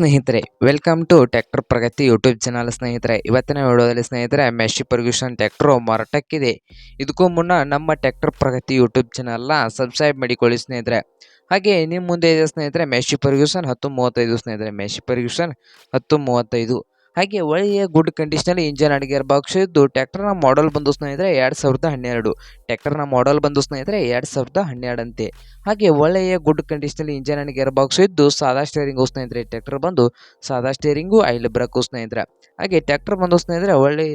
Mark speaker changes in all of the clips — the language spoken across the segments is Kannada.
Speaker 1: ಸ್ನೇಹಿತರೆ welcome to tractor Pragati YouTube channel ಸ್ನೇಹಿತರೆ. ಇವತ್ತಿನ ವಿಡಿಯೋದಲ್ಲಿ ಸ್ನೇಹಿತರೆ ಮೆಶಿ ಪರ್ಗ್ಯೂಷನ್ ಟ್ಯಾಕ್ಟ್ರು ಮಾರಾಟಕ್ಕಿದೆ. ಇದಕ್ಕೂ ಮುನ್ನ ನಮ್ಮ ಟ್ಯಾಕ್ಟರ್ ಪ್ರಗತಿ ಯೂಟ್ಯೂಬ್ ಚಾನಲ್ನ ಸಬ್ಸ್ಕ್ರೈಬ್ ಮಾಡಿಕೊಳ್ಳಿ ಸ್ನೇಹಿತರೆ. ಹಾಗೆ ನಿಮ್ಮ ಮುಂದೆ ಇದೆ ಸ್ನೇಹಿತರೆ ಮೆಶಿ ಪರ್ಗ್ಯೂಷನ್ ಹತ್ತು ಮೂವತ್ತೈದು ಸ್ನೇಹಿತರೆ. ಮೆಶಿ ಪರ್ಗ್ಯೂಷನ್ ಹತ್ತು ಮೂವತ್ತೈದು. ಹಾಗೆ ಒಳ್ಳೆಯ ಗುಡ್ ಕಂಡೀಷನಲ್ಲಿ ಇಂಜನ್ ಅಡಿಗೆ ಬಾಕ್ಸ್ ಇದ್ದು ನ ಮಾಡೆಲ್ ಬಂದು ಸ್ನೇಹಿತರೆ ಎರಡು ಸಾವಿರದ ಹನ್ನೆರಡು. ಟ್ಯಾಕ್ಟರ್ನ ಮಾಡೆಲ್ ಬಂದು ಸ್ನೇಹಿತರೆ ಎರಡು ಸಾವಿರದ ಹನ್ನೆರಡಂತೆ ಹಾಗೆ ಒಳ್ಳೆಯ ಗುಡ್ ಕಂಡೀಷನಲ್ಲಿ ಇಂಜನ್ ಆ್ಯಂಡ್ ಗೇರ್ ಬಾಕ್ಸ್ ಇದ್ದು ಸಾದಾ ಸ್ಟೇರಿಂಗು ಸ್ನೇಹಿತರೆ. ಟ್ರ್ಯಾಕ್ಟರ್ ಬಂದು ಸಾದಾ ಸ್ಟೇರಿಂಗು ಐಲ್ ಬ್ರೇಕು ಸ್ನೇಹಿತರೆ. ಹಾಗೆ ಟ್ರ್ಯಾಕ್ಟರ್ ಬಂದು ಸ್ನೇಹಿತರೆ ಒಳ್ಳೆ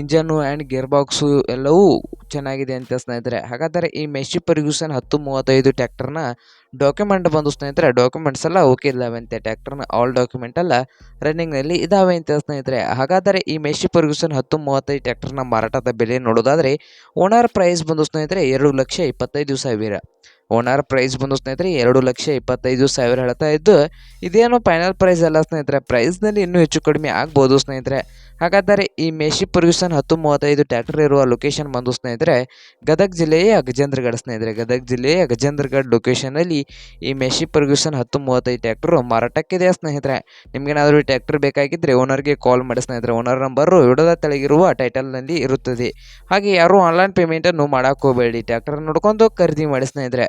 Speaker 1: ಇಂಜನ್ನು ಆ್ಯಂಡ್ ಗೇರ್ ಬಾಕ್ಸು ಎಲ್ಲವೂ ಚೆನ್ನಾಗಿದೆ ಅಂತ ಸ್ನೇಹಿತರೆ. ಹಾಗಾದರೆ ಈ ಮೆಶಿ ಪರ್ಗ್ಯೂಸನ್ ಹತ್ತು ಮೂವತ್ತೈದು ಟ್ಯಾಕ್ಟರ್ನ ಡಾಕ್ಯುಮೆಂಟ್ ಬಂದು ಸ್ನೇಹಿತರೆ ಡಾಕ್ಯುಮೆಂಟ್ಸ್ ಎಲ್ಲ ಓಕೆ ಇದ್ದಾವೆ ಅಂತೆ. ಟ್ರ್ಯಾಕ್ಟರ್ನ ಆಲ್ ಡಾಕ್ಯುಮೆಂಟ್ ಎಲ್ಲ ರನ್ನಿಂಗ್ನಲ್ಲಿ ಇದ್ದಾವೆ ಅಂತ ಸ್ನೇಹಿತರೆ. ಹಾಗಾದರೆ ಈ ಮೆಶಿ ಪರ್ಗ್ಯೂಸನ್ ಹತ್ತು ಮೂವತ್ತೈದು ಟ್ಯಾಕ್ಟರ್ನ ಮಾರಾಟದ ಬೆಲೆ ನೋಡೋದಾದರೆ ಓನರ್ ಪ್ರೈಸ್ ಬಂದು ಸ್ನೇಹಿತರೆ ಎರಡು ಲಕ್ಷ ಇಪ್ಪತ್ತೈದು ಸಾವಿರ. ಓನರ್ ಪ್ರೈಸ್ ಬಂದು ಸ್ನೇಹಿತರೆ ಎರಡು ಲಕ್ಷ ಇಪ್ಪತ್ತೈದು ಸಾವಿರ ಹೇಳ್ತಾ ಇದ್ದು, ಇದೇನು ಫೈನಲ್ ಪ್ರೈಸ್ ಅಲ್ಲ ಸ್ನೇಹಿತರೆ. ಪ್ರೈಸ್ನಲ್ಲಿ ಇನ್ನೂ ಹೆಚ್ಚು ಕಡಿಮೆ ಆಗ್ಬೋದು ಸ್ನೇಹಿತರೆ. ಹಾಗಾದರೆ ಈ ಮೇಶಿ ಪರ್ಗ್ಯೂಸನ್ ಹತ್ತು ಮೂವತ್ತೈದು ಟ್ರ್ಯಾಕ್ಟರ್ ಇರುವ ಲೊಕೇಶನ್ ಬಂದು ಸ್ನೇಹಿತರೆ, ಗದಗ ಜಿಲ್ಲೆಯ ಗಜೇಂದ್ರಗಢ ಸ್ನೇಹಿತರೆ. ಗದಗ ಜಿಲ್ಲೆಯ ಗಜೇಂದ್ರಗಢ ಲೊಕೇಶನಲ್ಲಿ ಈ ಮೇಶಿ ಪರ್ಗ್ಯೂಸನ್ ಹತ್ತು ಮೂವತ್ತೈದು ಟ್ಯಾಕ್ಟ್ರು ಮಾರಾಟಕ್ಕಿದೆ ಸ್ನೇಹಿತರೆ? ನಿಮಗೇನಾದರೂ ಬೇಕಾಗಿದ್ರೆ ಬೇಕಾಗಿದ್ದರೆ ಓನರ್ಗೆ ಕಾಲ್ ಮಾಡಿ ಸ್ನೇಹಿತರೆ. ಓನರ್ ನಂಬರು ವಿಡೋದ ತೆಳಗಿರುವ ಟೈಟಲ್ನಲ್ಲಿ ಇರುತ್ತದೆ. ಹಾಗೆ ಯಾರೂ ಆನ್ಲೈನ್ ಪೇಮೆಂಟನ್ನು ಮಾಡೋಕೆ ಹೋಗಬೇಡಿ. ಟ್ಯಾಕ್ಟರ್ ನೋಡ್ಕೊಂಡು ಖರೀದಿ ಮಾಡಿ ಸ್ನೇಹಿತರೆ.